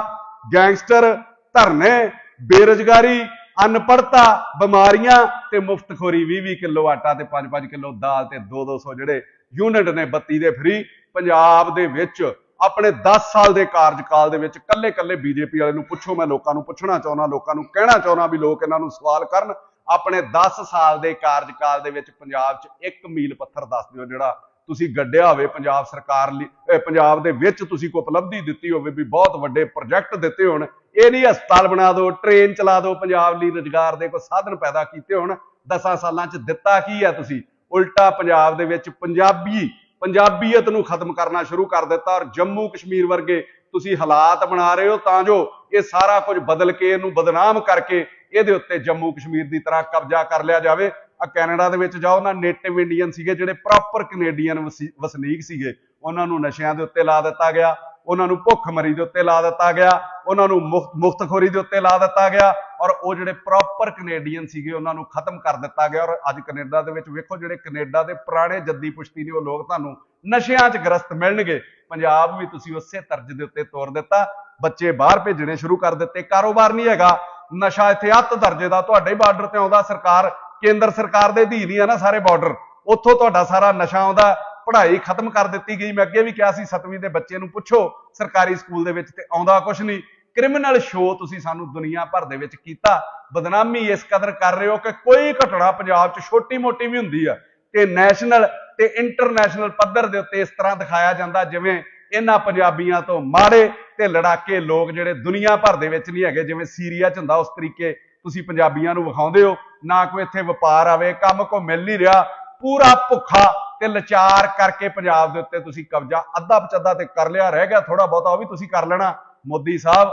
ਗੈਂਗਸਟਰ, ਧਰਨੇ, ਬੇਰੁਜ਼ਗਾਰੀ ਅਨਪੜਤਾ ਬਿਮਾਰੀਆਂ ਤੇ ਮੁਫਤਖੋਰੀ 20-20 ਕਿਲੋ ਆਟਾ ਤੇ 5-5 ਕਿਲੋ ਦਾਲ ਤੇ 2-200 ਜਿਹੜੇ ਯੂਨਿਟ ਨੇ ਬੱਤੀ ਦੇ ਫ੍ਰੀ ਪੰਜਾਬ ਦੇ ਵਿੱਚ ਆਪਣੇ 10 ਸਾਲ ਦੇ ਕਾਰਜਕਾਲ ਦੇ ਵਿੱਚ ਕੱਲੇ-ਕੱਲੇ ਬੀਜੇਪੀ ਵਾਲੇ ਨੂੰ ਪੁੱਛੋ, ਮੈਂ ਲੋਕਾਂ ਨੂੰ ਪੁੱਛਣਾ ਚਾਹੁੰਦਾ, ਲੋਕਾਂ ਨੂੰ ਕਹਿਣਾ ਚਾਹੁੰਦਾ ਵੀ ਲੋਕ ਇਹਨਾਂ ਨੂੰ ਸਵਾਲ ਕਰਨ। ਆਪਣੇ 10 ਸਾਲ ਦੇ ਕਾਰਜਕਾਲ ਦੇ ਵਿੱਚ ਪੰਜਾਬ 'ਚ ਇੱਕ ਮੀਲ ਪੱਥਰ ਦੱਸ ਦਿਓ ਜਿਹੜਾ ਤੁਸੀਂ ਗੱਡਿਆ ਹੋਵੇ ਪੰਜਾਬ ਸਰਕਾਰ ਲਈ ਪੰਜਾਬ ਦੇ ਵਿੱਚ ਤੁਸੀਂ ਕੋਈ ਉਪਲਬਧੀ ਦਿੱਤੀ ਹੋਵੇ ਵੀ ਬਹੁਤ ਵੱਡੇ ਪ੍ਰੋਜੈਕਟ ਦਿੱਤੇ ਹੋਣ, ਇਹ ਨਹੀਂ ਹਸਪਤਾਲ ਬਣਾ ਦਿਓ ਟ੍ਰੇਨ ਚਲਾ ਦਿਓ, ਪੰਜਾਬ ਲਈ ਰੁਜ਼ਗਾਰ ਦੇ ਕੋਈ ਸਾਧਨ ਪੈਦਾ ਕੀਤੇ ਹੋਣ 10 ਸਾਲਾਂ 'ਚ ਦਿੱਤਾ ਕੀ ਹੈ ਤੁਸੀਂ? ਉਲਟਾ ਪੰਜਾਬ ਦੇ ਵਿੱਚ ਪੰਜਾਬੀ, ਪੰਜਾਬੀਅਤ ਨੂੰ ਖਤਮ ਕਰਨਾ ਸ਼ੁਰੂ ਕਰ ਦਿੱਤਾ ਔਰ ਜੰਮੂ ਕਸ਼ਮੀਰ ਵਰਗੇ ਤੁਸੀਂ ਹਾਲਾਤ ਬਣਾ ਰਹੇ ਹੋ ਤਾਂ ਜੋ ਇਹ ਸਾਰਾ ਕੁਝ ਬਦਲ ਕੇ ਇਹਨੂੰ ਬਦਨਾਮ ਕਰਕੇ ਇਹਦੇ ਉੱਤੇ ਜੰਮੂ ਕਸ਼ਮੀਰ ਦੀ ਤਰ੍ਹਾਂ ਕਬਜ਼ਾ ਕਰ ਲਿਆ ਜਾਵੇ। ਆ ਕੈਨੇਡਾ ਦੇ ਵਿੱਚ ਜਾਓ ਨਾ ਨੇਟਿਵ ਇੰਡੀਅਨ ਸੀਗੇ ਜਿਹੜੇ ਪ੍ਰੋਪਰ ਕੈਨੇਡੀਅਨ ਵਸਨੀਕ ਸੀਗੇ। ਉਹਨਾਂ ਨੂੰ ਨਸ਼ਿਆਂ ਦੇ ਉੱਤੇ ਲਾ ਦਿੱਤਾ ਗਿਆ, ਉਹਨਾਂ ਨੂੰ ਭੁੱਖਮਰੀ ਦੇ ਉੱਤੇ ਲਾ ਦਿੱਤਾ ਗਿਆ, ਉਹਨਾਂ ਨੂੰ ਮੁਫਤ ਮੁਫਤਖੋਰੀ ਦੇ ਉੱਤੇ ਲਾ ਦਿੱਤਾ ਗਿਆ ਔਰ ਉਹ ਜਿਹੜੇ ਪ੍ਰੋਪਰ ਕੈਨੇਡੀਅਨ ਸੀਗੇ, ਉਹਨਾਂ ਨੂੰ ਖਤਮ ਕਰ ਦਿੱਤਾ ਗਿਆ। ਔਰ ਅੱਜ ਕੈਨੇਡਾ ਦੇ ਵਿੱਚ ਵੇਖੋ ਜਿਹੜੇ ਕੈਨੇਡਾ ਦੇ ਪੁਰਾਣੇ ਜੱਦੀ ਪੁਸ਼ਤੀ ਨੇ, ਉਹ ਲੋਕ ਤੁਹਾਨੂੰ ਨਸ਼ਿਆਂ 'ਚ ਗ੍ਰਸਤ ਮਿਲਣਗੇ। ਪੰਜਾਬ ਵੀ ਤੁਸੀਂ ਉਸੇ ਤਰਜ ਦੇ ਉੱਤੇ ਤੋਰ ਦਿੱਤਾ। ਬੱਚੇ ਬਾਹਰ ਭੇਜਣੇ ਸ਼ੁਰੂ ਕਰ ਦਿੱਤੇ। ਕਾਰੋਬਾਰ ਨਹੀਂ ਹੈਗਾ। ਨਸ਼ਾ ਇੱਥੇ ਅੱਤ ਦਰਜੇ ਦਾ ਤੁਹਾਡੇ ਬਾਰਡਰ ਤੇ ਆਉਂਦਾ। ਸਰਕਾਰ ਕੇਂਦਰ ਸਰਕਾਰ ਦੇ ਅਧੀਨ ਹੀ ਆ ਨਾ ਸਾਰੇ ਬਾਰਡਰ ਉੱਥੋਂ ਤੁਹਾਡਾ ਸਾਰਾ ਨਸ਼ਾ ਆਉਂਦਾ, ਪੜ੍ਹਾਈ ਖਤਮ ਕਰ ਦਿੱਤੀ ਗਈ। ਮੈਂ ਅੱਗੇ ਵੀ ਕਿਹਾ ਸੀ 7ਵੀਂ ਦੇ ਬੱਚੇ ਨੂੰ ਪੁੱਛੋ, ਸਰਕਾਰੀ ਸਕੂਲ ਦੇ ਵਿੱਚ ਤੇ ਆਉਂਦਾ ਕੁਝ ਨਹੀਂ। ਕ੍ਰਿਮੀਨਲ ਸ਼ੋਅ ਤੁਸੀਂ ਸਾਨੂੰ ਦੁਨੀਆ ਭਰ ਦੇ ਵਿੱਚ ਕੀਤਾ। ਬਦਨਾਮੀ ਇਸ ਕਦਰ ਕਰ ਰਹੇ ਹੋ ਕਿ ਕੋਈ ਘਟਨਾ ਪੰਜਾਬ 'ਚ ਛੋਟੀ ਮੋਟੀ ਵੀ ਹੁੰਦੀ ਆ। ਤੇ ਨੈਸ਼ਨਲ ਤੇ ਇੰਟਰਨੈਸ਼ਨਲ ਪੱਧਰ ਦੇ ਉੱਤੇ ਇਸ ਤਰ੍ਹਾਂ ਦਿਖਾਇਆ ਜਾਂਦਾ, ਜਿਵੇਂ ਇਹਨਾਂ ਪੰਜਾਬੀਆਂ ਤੋਂ ਮਾੜੇ ਤੇ ਲੜਾਕੇ ਲੋਕ ਜਿਹੜੇ ਦੁਨੀਆ ਭਰ ਦੇ ਵਿੱਚ ਨਹੀਂ ਹੈਗੇ, ਜਿਵੇਂ ਸੀਰੀਆ 'ਚ ਹੁੰਦਾ, ਉਸ ਤਰੀਕੇ ਤੁਸੀਂ ਪੰਜਾਬੀਆਂ ਨੂੰ ਵਿਖਾਉਂਦੇ ਹੋ, ਨਾ ਕੋਈ ਇੱਥੇ ਵਪਾਰ ਆਵੇ, ਕੰਮ ਕੋ ਮਿਲ ਨਹੀਂ ਰਿਹਾ, ਪੂਰਾ ਭੁੱਖਾ ਤੇ ਲਚਾਰ ਕਰਕੇ ਪੰਜਾਬ ਦੇ ਉੱਤੇ ਤੁਸੀਂ ਕਬਜ਼ਾ ਅੱਧਾ ਪਚੱਧਾ ਤੇ ਕਰ ਲਿਆ, ਰਹਿ ਗਿਆ ਥੋੜਾ ਬਹੁਤਾ, ਉਹ ਵੀ ਤੁਸੀਂ ਕਰ ਲੈਣਾ। ਮੋਦੀ ਸਾਹਿਬ,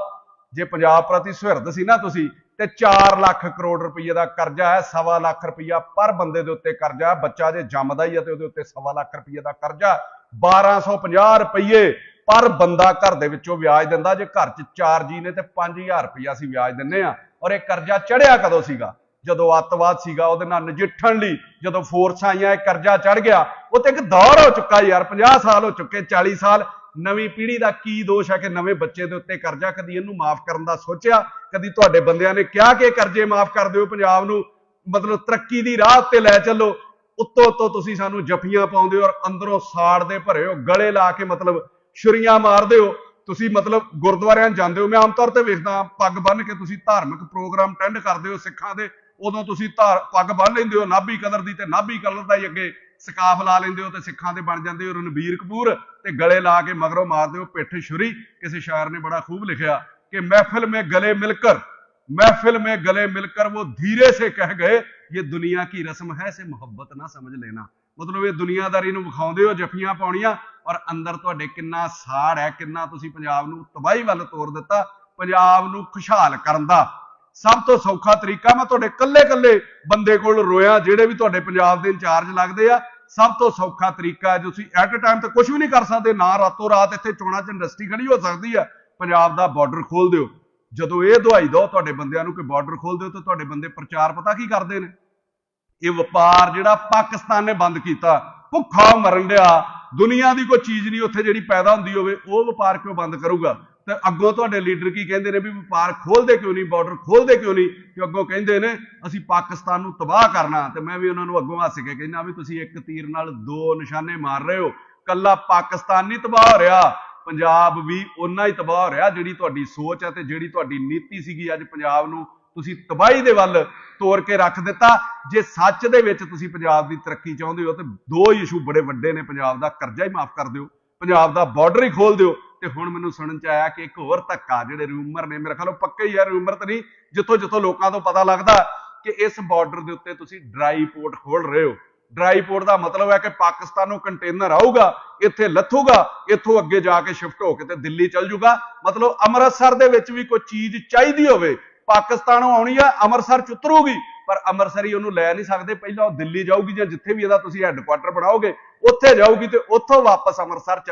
ਜੇ ਪੰਜਾਬ ਪ੍ਰਤੀ ਸੁਹਿਰਦ ਸੀ ਨਾ ਤੁਸੀਂ, ਤੇ 4 ਲੱਖ ਕਰੋੜ ਰੁਪਏ ਦਾ ਕਰਜ਼ਾ ਹੈ, ਸਵਾ ਲੱਖ ਰੁਪਇਆ ਪਰ ਬੰਦੇ ਦੇ ਉੱਤੇ ਕਰਜ਼ਾ ਹੈ, ਬੱਚਾ ਜੇ ਜੰਮਦਾ ਹੀ ਹੈ ਤੇ ਉਹਦੇ ਉੱਤੇ ਸਵਾ ਲੱਖ ਰੁਪਏ ਦਾ ਕਰਜ਼ਾ 1250 ਰੁਪਏ ਪਰ ਬੰਦਾ ਘਰ ਦੇ ਵਿੱਚੋਂ ਵਿਆਜ ਦਿੰਦਾ, ਜੇ ਘਰ 'ਚ 4 ਜੀ ਨੇ ਤੇ 5000 ਰੁਪਇਆ ਅਸੀਂ ਵਿਆਜ ਦਿੰਨੇ ਆ। ਔਰ ਇਹ ਕਰਜ਼ਾ ਚੜਿਆ ਕਦੋਂ ਸੀਗਾ? ਜਦੋਂ ਅੱਤਵਾਦ ਸੀਗਾ, ਉਹਦੇ ਨਾਲ ਨਜਿੱਠਣ ਲਈ ਜਦੋਂ ਫੋਰਸਾਂ ਆਈਆਂ, ਇਹ ਕਰਜ਼ਾ ਚੜ ਗਿਆ। ਉਹ ਤੇ ਇੱਕ ਦੌਰ ਹੋ ਚੁੱਕਾ ਯਾਰ 50 ਸਾਲ ਹੋ ਚੁੱਕੇ 40 ਸਾਲ। ਨਵੀਂ ਪੀੜ੍ਹੀ ਦਾ ਕੀ ਦੋਸ਼ ਹੈ ਕਿ ਨਵੇਂ ਬੱਚੇ ਦੇ ਉੱਤੇ ਕਰਜ਼ਾ ਕਦੀ ਇਹਨੂੰ ਮਾਫ ਕਰਨ ਦਾ ਸੋਚਿਆ? ਕਦੀ ਤੁਹਾਡੇ ਬੰਦਿਆਂ ਨੇ ਕਿਹਾ ਕਿ ਕਰਜ਼ੇ ਮਾਫ ਕਰ ਦਿਓ, ਪੰਜਾਬ ਨੂੰ ਮਤਲਬ ਤਰੱਕੀ ਦੀ ਰਾਹ ਤੇ ਲੈ ਚੱਲੋ? ਉੱਤੋਂ ਉੱਤੋਂ ਤੁਸੀਂ ਸਾਨੂੰ ਜਫੀਆਂ ਪਾਉਂਦੇ ਹੋ ਔਰ ਅੰਦਰੋਂ ਸਾੜ ਦੇ ਭਰੇ ਹੋ, ਗਲੇ ਲਾ ਕੇ ਮਤਲਬ ਛੁਰੀਆਂ ਮਾਰਦੇ ਹੋ। ਤੁਸੀਂ ਮਤਲਬ ਗੁਰਦੁਆਰਿਆਂ 'ਚ ਜਾਂਦੇ ਹੋ ਮੈਂ ਆਮ ਤੌਰ ਤੇ ਵੇਖਦਾ ਪੱਗ ਬੰਨ੍ਹ ਕੇ ਤੁਸੀਂ ਧਾਰਮਿਕ ਪ੍ਰੋਗਰਾਮ ਅਟੈਂਡ ਕਰਦੇ ਹੋ ਸਿੱਖਾਂ ਦੇ ਉਦੋਂ ਤੁਸੀਂ ਧਾਰ ਪੱਗ ਬੰਨ੍ਹ ਲੈਂਦੇ ਹੋ ਨਾਭੀ ਕਲਰ ਦੀ ਤੇ ਨਾਭੀ ਕਲਰ ਦਾ ਹੀ ਅੱਗੇ ਸਕਾਫ ਲਾ ਲੈਂਦੇ ਹੋ ਤੇ ਸਿੱਖਾਂ ਦੇ ਬਣ ਜਾਂਦੇ ਹੋ ਰਣਬੀਰ ਕਪੂਰ ਤੇ ਗਲੇ ਲਾ ਕੇ ਮਗਰੋਂ ਮਾਰਦੇ ਹੋ ਪਿੱਠ ਛੁਰੀ ਕਿਸੇ ਸ਼ਾਇਰ ਨੇ ਬੜਾ ਖੂਬ ਲਿਖਿਆ ਕਿ ਮਹਿਫਿਲ ਮੇ ਗਲੇ ਮਿਲਕਰ महफिल में गले मिलकर वो धीरे से कह गए ये दुनिया की रस्म है से मोहब्बत ना समझ लेना ਮਤਲਬ ਇਹ ਦੁਨੀਆਦਾਰੀ ਨੂੰ ਵਿਖਾਉਂਦੇ ਹੋ ਜਫੀਆਂ ਪਾਉਣੀਆਂ ਔਰ ਅੰਦਰ ਤੁਹਾਡੇ ਕਿੰਨਾ ਸਾੜ ਹੈ, ਕਿੰਨਾ ਤੁਸੀਂ ਪੰਜਾਬ ਨੂੰ ਤਬਾਹੀ ਵੱਲ ਤੋਰ ਦਿੱਤਾ, ਪੰਜਾਬ ਨੂੰ ਖੁਸ਼ਹਾਲ ਕਰਨ ਦਾ। ਸਭ ਤੋਂ ਸੌਖਾ ਤਰੀਕਾ ਮੈਂ ਤੁਹਾਡੇ ਕੱਲੇ-ਕੱਲੇ ਬੰਦੇ ਕੋਲ ਰੋਇਆ, ਜਿਹੜੇ ਵੀ ਤੁਹਾਡੇ ਪੰਜਾਬ ਦੇ ਇੰਚਾਰਜ ਲੱਗਦੇ ਆ। ਸਭ ਤੋਂ ਸੌਖਾ ਤਰੀਕਾ ਹੈ, ਤੁਸੀਂ ਐਟ ਅ ਟਾਈਮ ਤੇ ਕੁਝ ਵੀ ਨਹੀਂ ਕਰ ਸਕਦੇ, ਨਾ ਰਾਤੋਂ ਰਾਤ ਇੱਥੇ ਚੋਣਾਂ 'ਚ ਇੰਡਸਟਰੀ ਖੜੀ ਹੋ ਸਕਦੀ ਆ ਪੰਜਾਬ ਦਾ ਬਾਰਡਰ ਖੋਲ ਦਿਓ। ਜਦੋਂ ਇਹ ਦਵਾਈ ਦੋ ਤੁਹਾਡੇ ਬੰਦਿਆਂ ਨੂੰ ਕਿ ਬਾਰਡਰ ਖੋਲ ਦਿਓ, ਤੇ ਤੁਹਾਡੇ ਬੰਦੇ ਪ੍ਰਚਾਰ ਪਤਾ ਕੀ ਕਰਦੇ ਨੇ? ਇਹ ਵਪਾਰ ਜਿਹੜਾ ਪਾਕਿਸਤਾਨ ਨੇ ਬੰਦ ਕੀਤਾ, ਭੁੱਖਾ ਮਰਨ ਡਿਆ। ਦੁਨੀਆ ਦੀ ਕੋਈ ਚੀਜ਼ ਨਹੀਂ ਉੱਥੇ ਜਿਹੜੀ ਪੈਦਾ ਹੁੰਦੀ ਹੋਵੇ, ਉਹ ਵਪਾਰ ਕਿਉਂ ਬੰਦ ਕਰੂਗਾ? ਤੇ ਅੱਗੋਂ ਤੁਹਾਡੇ ਲੀਡਰ ਕੀ ਕਹਿੰਦੇ ਨੇ ਵੀ ਵਪਾਰ ਖੋਲਦੇ ਕਿਉਂ ਨਹੀਂ ਬਾਰਡਰ ਖੋਲਦੇ ਕਿਉਂ ਨਹੀਂ? ਕਿ ਅੱਗੋਂ ਕਹਿੰਦੇ ਨੇ, ਅਸੀਂ ਪਾਕਿਸਤਾਨ ਨੂੰ ਤਬਾਹ ਕਰਨਾ। ਤੇ ਮੈਂ ਵੀ ਉਹਨਾਂ ਨੂੰ ਅੱਗੋਂ ਹੱਸ ਕੇ ਕਹਿੰਦਾ ਵੀ ਤੁਸੀਂ ਇੱਕ ਤੀਰ ਨਾਲ ਦੋ ਨਿਸ਼ਾਨੇ ਮਾਰ ਰਹੇ ਹੋ। ਕੱਲਾ ਪਾਕਿਸਤਾਨ ਨਹੀਂ ਤਬਾਹ ਹੋ ਰਿਹਾ। ਪੰਜਾਬ ਵੀ ਓਨਾ ਹੀ ਤਬਾਹ ਹੋ ਰਿਹਾ ਜਿਹੜੀ ਤੁਹਾਡੀ ਸੋਚ ਹੈ ਤੇ ਜਿਹੜੀ ਤੁਹਾਡੀ ਨੀਤੀ ਸੀਗੀ ਅੱਜ ਪੰਜਾਬ ਨੂੰ ਤੁਸੀਂ ਤਬਾਹੀ ਦੇ ਵੱਲ ਤੋਰ ਕੇ ਰੱਖ ਦਿੱਤਾ। ਜੇ ਸੱਚ ਦੇ ਵਿੱਚ ਤੁਸੀਂ ਪੰਜਾਬ ਦੀ ਤਰੱਕੀ ਚਾਹੁੰਦੇ ਹੋ, ਤੇ ਦੋ ਇਸ਼ੂ ਬੜੇ ਵੱਡੇ ਨੇ। ਪੰਜਾਬ ਦਾ ਕਰਜ਼ਾ ਹੀ ਮਾਫ ਕਰ ਦਿਓ, ਪੰਜਾਬ ਦਾ ਬਾਰਡਰ ਹੀ ਖੋਲ ਦਿਓ। ਤੇ ਹੁਣ ਮੈਨੂੰ ਸੁਣਨ ਚ ਆਇਆ ਕਿ ਇੱਕ ਹੋਰ ਧੱਕਾ, ਜਿਹੜੇ ਰੂਮਰ ਨੇ, ਮੇਰੇ ਖਿਆਲੋਂ ਪੱਕੇ ਹੀ ਆ ਰੂਮਰ ਤਾਂ ਨਹੀਂ, ਜਿੱਥੋਂ ਜਿੱਥੋਂ ਲੋਕਾਂ ਤੋਂ ਪਤਾ ਲੱਗਦਾ ਕਿ ਇਸ ਬਾਰਡਰ ਦੇ ਉੱਤੇ ਤੁਸੀਂ ਡਰਾਈ ਪੋਰਟ ਖੋਲ ਰਹੇ ਹੋ। ਡਰਾਈ ਪੋਰਟ ਦਾ ਮਤਲਬ ਹੈ ਕਿ ਪਾਕਿਸਤਾਨ ਨੂੰ ਕੰਟੇਨਰ ਆਊਗਾ, ਇੱਥੇ ਲੱਥੂਗਾ, ਇੱਥੋਂ ਅੱਗੇ ਜਾ ਕੇ ਸ਼ਿਫਟ ਹੋ ਕੇ ਤੇ ਦਿੱਲੀ ਚਲ ਜਾਊਗਾ ਮਤਲਬ ਅੰਮ੍ਰਿਤਸਰ ਦੇ ਵਿੱਚ ਵੀ ਕੋਈ ਚੀਜ਼ ਚਾਹੀਦੀ ਹੋਵੇ ਪਾਕਿਸਤਾਨੋਂ ਆਉਣੀ ਆ, ਅੰਮ੍ਰਿਤਸਰ ਚ ਉਤਰੂਗੀ ਪਰ ਅੰਮ੍ਰਿਤਸਰੀ ਉਹਨੂੰ ਲੈ ਨਹੀਂ ਸਕਦੇ, ਪਹਿਲਾਂ ਉਹ ਦਿੱਲੀ ਜਾਊਗੀ ਜਾਂ ਜਿੱਥੇ ਵੀ ਇਹਦਾ ਤੁਸੀਂ ਹੈੱਡਕੁਆਟਰ ਬਣਾਓਗੇ, ਉੱਥੇ ਜਾਊਗੀ ਤੇ ਉੱਥੋਂ ਵਾਪਸ ਅੰਮ੍ਰਿਤਸਰ ਚ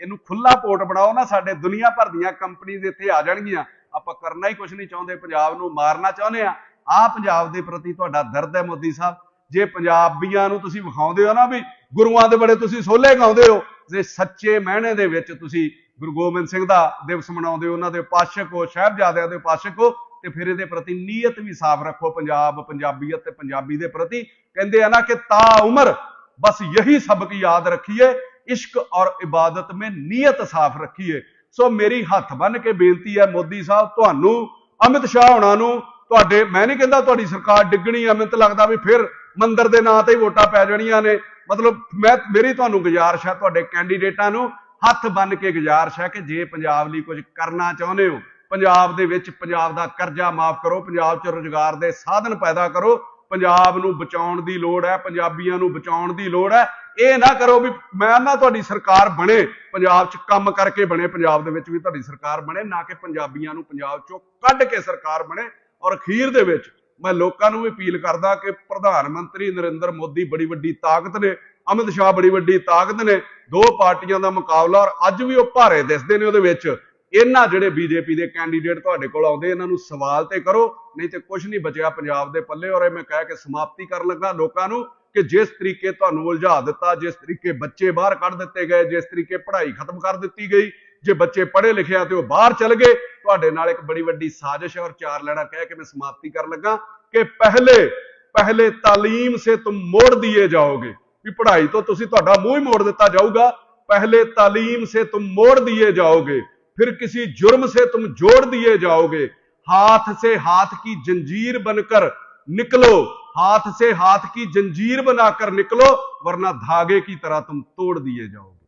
ਇਹਨੂੰ ਖੁੱਲਾ ਪੋਰਟ ਬਣਾਓ ਨਾ, ਸਾਡੇ ਦੁਨੀਆ ਭਰ ਦੀਆਂ ਕੰਪਨੀਆਂ ਇੱਥੇ ਆ ਜਾਣਗੀਆਂ। ਆਪਾਂ ਕਰਨਾ ਹੀ ਕੁਝ ਨਹੀਂ ਚਾਹੁੰਦੇ, ਪੰਜਾਬ ਨੂੰ ਮਾਰਨਾ ਚਾਹੁੰਦੇ ਆ। ਆ ਪੰਜਾਬ ਦੇ ਪ੍ਰਤੀ ਤੁਹਾਡਾ ਦਰਦ ਹੈ ਮੋਦੀ ਸਾਹਿਬ। ਜੇ ਪੰਜਾਬੀਆਂ ਨੂੰ ਤੁਸੀਂ ਵਿਖਾਉਂਦੇ ਹੋ ਨਾ ਵੀ ਗੁਰੂਆਂ ਦੇ ਬੜੇ ਤੁਸੀਂ ਸੋਲੇ ਗਾਉਂਦੇ ਹੋ, ਜੇ ਸੱਚੇ ਮਹਿਣੇ ਦੇ ਵਿੱਚ ਤੁਸੀਂ ਗੁਰੂ ਗੋਬਿੰਦ ਸਿੰਘ ਦਾ ਦਿਵਸ ਮਨਾਉਂਦੇ ਹੋ, ਉਹਨਾਂ ਦੇ ਉਪਾਸ਼ਕ ਹੋ, ਸਾਹਿਬਜ਼ਾਦਿਆਂ ਦੇ ਉਪਾਸ਼ਕ ਹੋ ਤੇ ਫਿਰ ਇਹਦੇ ਪ੍ਰਤੀ ਨੀਅਤ ਵੀ ਸਾਫ਼ ਰੱਖੋ ਪੰਜਾਬ, ਪੰਜਾਬੀਅਤ ਤੇ ਪੰਜਾਬੀ ਦੇ ਪ੍ਰਤੀ। ਕਹਿੰਦੇ ਆ ਨਾ ਕਿ ਤਾ ਉਮਰ, ਬਸ ਯਹੀ ਸਬਕ ਯਾਦ ਰੱਖੀਏ, ਇਸ਼ਕ ਔਰ ਇਬਾਦਤ में ਨੀਅਤ ਸਾਫ਼ ਰੱਖੀਏ। ਸੋ ਮੇਰੀ ਹੱਥ ਬੰਨ ਕੇ ਬੇਨਤੀ ਹੈ ਮੋਦੀ ਸਾਹਿਬ, ਤੁਹਾਨੂੰ, ਅਮਿਤ ਸ਼ਾਹ ਹੋਣਾ ਨੂੰ, ਤੁਹਾਡੇ, ਮੈਂ ਨਹੀਂ ਕਹਿੰਦਾ ਤੁਹਾਡੀ ਸਰਕਾਰ ਡਿੱਗਣੀ ਆ, ਮੈਨੂੰ ਲੱਗਦਾ ਵੀ ਫਿਰ ਮੰਦਰ ਦੇ ਨਾਂ ਤੇ ਹੀ ਵੋਟਾਂ ਪੈ ਜਾਣੀਆਂ ਨੇ। ਮਤਲਬ ਮੈਂ, ਮੇਰੀ ਤੁਹਾਨੂੰ ਗੁਜ਼ਾਰਿਸ਼ ਹੈ ਤੁਹਾਡੇ ਕੈਂਡੀਡੇਟਾਂ ਨੂੰ, ਹੱਥ ਬੰਨ ਕੇ ਗੁਜ਼ਾਰਿਸ਼ ਹੈ ਕਿ ਜੇ ਪੰਜਾਬ ਲਈ ਕੁਝ ਕਰਨਾ ਚਾਹੁੰਦੇ ਹੋ ਪੰਜਾਬ ਦੇ ਵਿੱਚ ਪੰਜਾਬ ਦਾ ਕਰਜ਼ਾ ਮਾਫ ਕਰੋ, ਪੰਜਾਬ 'ਚ ਰੁਜ਼ਗਾਰ ਦੇ ਸਾਧਨ ਪੈਦਾ ਕਰੋ। ਪੰਜਾਬ ਨੂੰ ਬਚਾਉਣ ਦੀ ਲੋੜ ਹੈ, ਪੰਜਾਬੀਆਂ ਨੂੰ ਬਚਾਉਣ ਦੀ ਲੋੜ ਹੈ। ਇਹ ਨਾ ਕਰੋ ਵੀ ਮੈਂ ਨਾ ਤੁਹਾਡੀ ਸਰਕਾਰ ਬਣੇ, ਪੰਜਾਬ 'ਚ ਕੰਮ ਕਰਕੇ ਬਣੇ, ਪੰਜਾਬ ਦੇ ਵਿੱਚ ਵੀ ਤੁਹਾਡੀ ਸਰਕਾਰ ਬਣੇ, ਨਾ ਕਿ ਪੰਜਾਬੀਆਂ ਨੂੰ ਪੰਜਾਬ 'ਚੋਂ ਕੱਢ ਕੇ ਸਰਕਾਰ ਬਣੇ। ਔਰ ਅਖੀਰ ਦੇ ਵਿੱਚ ਮੈਂ ਲੋਕਾਂ ਨੂੰ ਵੀ ਅਪੀਲ ਕਰਦਾ ਕਿ ਪ੍ਰਧਾਨ ਮੰਤਰੀ ਨਰਿੰਦਰ ਮੋਦੀ ਬੜੀ ਵੱਡੀ ਤਾਕਤ ਨੇ, ਅਮਿਤ ਸ਼ਾਹ ਬੜੀ ਵੱਡੀ ਤਾਕਤ ਨੇ, ਦੋ ਪਾਰਟੀਆਂ ਦਾ ਮੁਕਾਬਲਾ ਔਰ ਅੱਜ ਵੀ ਉਹ ਭਾਰੇ ਦਿਸਦੇ ਨੇ ਉਹਦੇ ਵਿੱਚ। ਇਹਨਾਂ ਜਿਹੜੇ ਬੀਜੇਪੀ ਦੇ ਕੈਂਡੀਡੇਟ ਤੁਹਾਡੇ ਕੋਲ ਆਉਂਦੇ, ਇਹਨਾਂ ਨੂੰ ਸਵਾਲ ਤੇ ਕਰੋ, ਨਹੀਂ ਤੇ ਕੁਝ ਨਹੀਂ ਬਚਿਆ ਪੰਜਾਬ ਦੇ ਪੱਲੇ। ਔਰ ਇਹ ਮੈਂ ਕਹਿ ਕੇ ਸਮਾਪਤੀ ਕਰਨ ਲੱਗਾ ਲੋਕਾਂ ਨੂੰ ਕਿ ਜਿਸ ਤਰੀਕੇ ਤੁਹਾਨੂੰ ਉਲਝਾ ਦਿੱਤਾ, ਜਿਸ ਤਰੀਕੇ ਬੱਚੇ ਬਾਹਰ ਕੱਢ ਦਿੱਤੇ ਗਏ, ਜਿਸ ਤਰੀਕੇ ਪੜ੍ਹਾਈ ਖਤਮ ਕਰ ਦਿੱਤੀ ਗਈ, ਜੇ ਬੱਚੇ ਪੜ੍ਹੇ ਲਿਖਿਆ ਤੇ ਉਹ ਬਾਹਰ ਚਲ ਗਏ, ਤੁਹਾਡੇ ਨਾਲ ਇੱਕ ਬੜੀ ਵੱਡੀ ਸਾਜ਼ਿਸ਼ ਔਰ ਚਾਰ ਲੈਣਾ ਕਹਿ ਕੇ ਮੈਂ ਸਮਾਪਤੀ ਕਰਨ ਲੱਗਾ ਕਿ ਪਹਿਲੇ ਪਹਿਲੇ ਤਾਲੀਮ ਸੇ ਤੁਮ ਮੋੜ ਦਿਏ ਜਾਓਗੇ। ਵੀ ਪੜ੍ਹਾਈ ਤੋਂ ਤੁਸੀਂ ਤੁਹਾਡਾ ਮੂੰਹ ਹੀ ਮੋੜ ਦਿੱਤਾ ਜਾਊਗਾ। ਪਹਿਲੇ ਤਾਲੀਮ ਸੇ ਤੁਮ ਮੋੜ ਦਿਏ ਜਾਓਗੇ। फिर किसी जुर्म से तुम जोड़ दिए जाओगे। हाथ से हाथ की जंजीर बनकर निकलो। हाथ से हाथ की जंजीर बनाकर निकलो, वरना धागे की तरह तुम तोड़ दिए जाओगे।